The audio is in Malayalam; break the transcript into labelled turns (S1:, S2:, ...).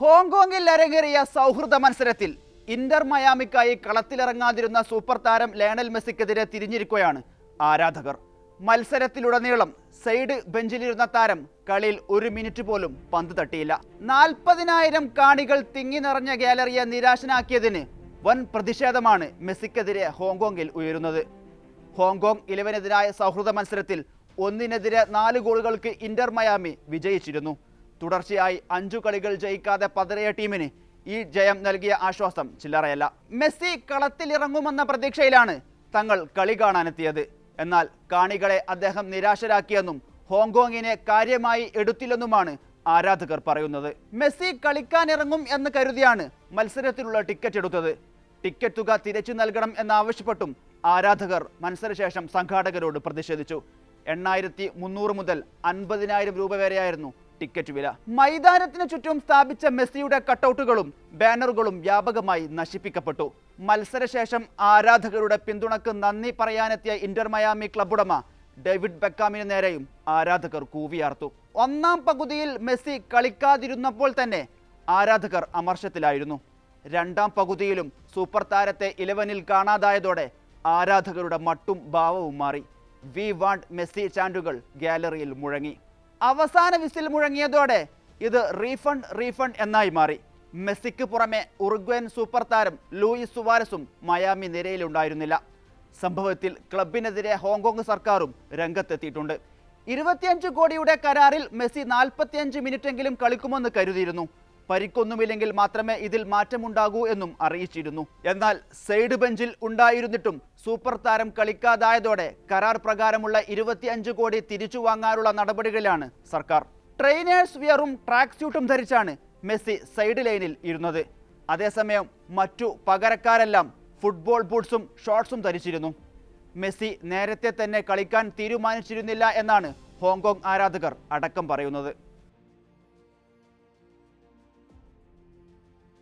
S1: ഹോങ്കോങ്ങിൽ അരങ്ങേറിയ സൗഹൃദ മത്സരത്തിൽ ഇന്റർ മയാമിക്കായി കളത്തിലിറങ്ങാതിരുന്ന സൂപ്പർ താരം ലയണൽ മെസ്സിക്കെതിരെ തിരിഞ്ഞിരിക്കുകയാണ് ആരാധകർ. മത്സരത്തിലുടനീളം സൈഡ് ബെഞ്ചിലിരുന്ന താരം കളിയിൽ ഒരു മിനിറ്റ് പോലും പന്ത് തട്ടിയില്ല. നാൽപ്പതിനായിരം കാണികൾ തിങ്ങി നിറഞ്ഞ ഗാലറിയെ നിരാശനാക്കിയതിന് വൻ പ്രതിഷേധമാണ് മെസ്സിക്കെതിരെ ഹോങ്കോങ്ങിൽ ഉയരുന്നത്. ഹോങ്കോങ് ഇലവനെതിരായ സൗഹൃദ മത്സരത്തിൽ ഒന്നിനെതിരെ നാല് ഗോളുകൾക്ക് ഇന്റർ മയാമി വിജയിച്ചിരുന്നു. തുടർച്ചയായി അഞ്ചു കളികൾ ജയിക്കാതെ പതറിയ ടീമിന് ഈ ജയം നൽകിയ ആശ്വാസം ചില്ലറയല്ല. മെസ്സി കളത്തിലിറങ്ങുമെന്ന പ്രതീക്ഷയിലാണ് തങ്ങൾ കളി കാണാനെത്തിയത്. എന്നാൽ കാണികളെ അദ്ദേഹം നിരാശരാക്കിയെന്നും ഹോങ്കോങ്ങിനെ കാര്യമായി എടുത്തില്ലെന്നുമാണ് ആരാധകർ പറയുന്നത്. മെസ്സി കളിക്കാനിറങ്ങും എന്ന് കരുതിയാണ് മത്സരത്തിലുള്ള ടിക്കറ്റ് എടുത്തത്. ടിക്കറ്റ് തുക തിരിച്ചു നൽകണം എന്നാവശ്യപ്പെട്ടും ആരാധകർ മത്സരശേഷം സംഘാടകരോട് പ്രതിഷേധിച്ചു. എണ്ണായിരത്തി മുന്നൂറ് മുതൽ അൻപതിനായിരം രൂപ വരെയായിരുന്നു ടിക്കറ്റ് വില. മൈതാനത്തിന് ചുറ്റും സ്ഥാപിച്ച മെസ്സിയുടെ കട്ടൗട്ടുകളും ബാനറുകളും വ്യാപകമായി നശിപ്പിക്കപ്പെട്ടു. മത്സരശേഷം ആരാധകരുടെ പിന്തുണക്ക് നന്ദി പറയാനെത്തിയ ഇന്റർ മയാമി ക്ലബ് ഉടമ ഡേവിഡ് ബെക്കാമിന് നേരെയും ആരാധകർ കൂവിയാർത്തു. ഒന്നാം പകുതിയിൽ മെസ്സി കളിക്കാതിരുന്നപ്പോൾ തന്നെ ആരാധകർ അമർഷത്തിലായിരുന്നു. രണ്ടാം പകുതിയിലും സൂപ്പർ താരത്തെ ഇലവനിൽ കാണാതായതോടെ ആരാധകരുടെ മട്ടും ഭാവവും മാറി. വി വാണ്ട് മെസ്സി ചാൻഡുകൾ ഗാലറിയിൽ മുഴങ്ങി. അവസാന വിസിൽ മുഴങ്ങിയതോടെ ഇത് റീഫണ്ട് റീഫണ്ട് എന്നായി മാറി. മെസ്സിക്ക് പുറമെ ഉറുഗ്വേൻ സൂപ്പർ താരം ലൂയിസ് സുവാരസും മയാമി നിരയിലുണ്ടായിരുന്നില്ല. സംഭവത്തിൽ ക്ലബിനെതിരെ ഹോങ്കോങ് സർക്കാരും രംഗത്തെത്തിയിട്ടുണ്ട്. ഇരുപത്തിയഞ്ച് കോടിയുടെ കരാറിൽ മെസ്സി നാൽപ്പത്തിയഞ്ച് മിനിറ്റെങ്കിലും കളിക്കുമെന്ന് കരുതിയിരുന്നു. പരിക്കൊന്നുമില്ലെങ്കിൽ മാത്രമേ ഇതിൽ മാറ്റമുണ്ടാകൂ എന്നും അറിയിച്ചിരുന്നു. എന്നാൽ സൈഡ് ബെഞ്ചിൽ ഉണ്ടായിരുന്നിട്ടും സൂപ്പർ താരം കളിക്കാതായതോടെ കരാർ പ്രകാരമുള്ള ഇരുപത്തിയഞ്ച് കോടി തിരിച്ചു വാങ്ങാനുള്ള നടപടികളിലാണ് സർക്കാർ. ട്രെയിനേഴ്സ് വിയറും ട്രാക്ക് സ്യൂട്ടും ധരിച്ചാണ് മെസ്സി സൈഡ് ലൈനിൽ ഇരുന്നത്. അതേസമയം മറ്റു പകരക്കാരെല്ലാം ഫുട്ബോൾ ബൂട്ട്സും ഷോർട്സും ധരിച്ചിരുന്നു. മെസ്സി നേരത്തെ തന്നെ കളിക്കാൻ തീരുമാനിച്ചിരുന്നില്ല എന്നാണ് ഹോങ്കോങ് ആരാധകർ അടക്കം പറയുന്നത്.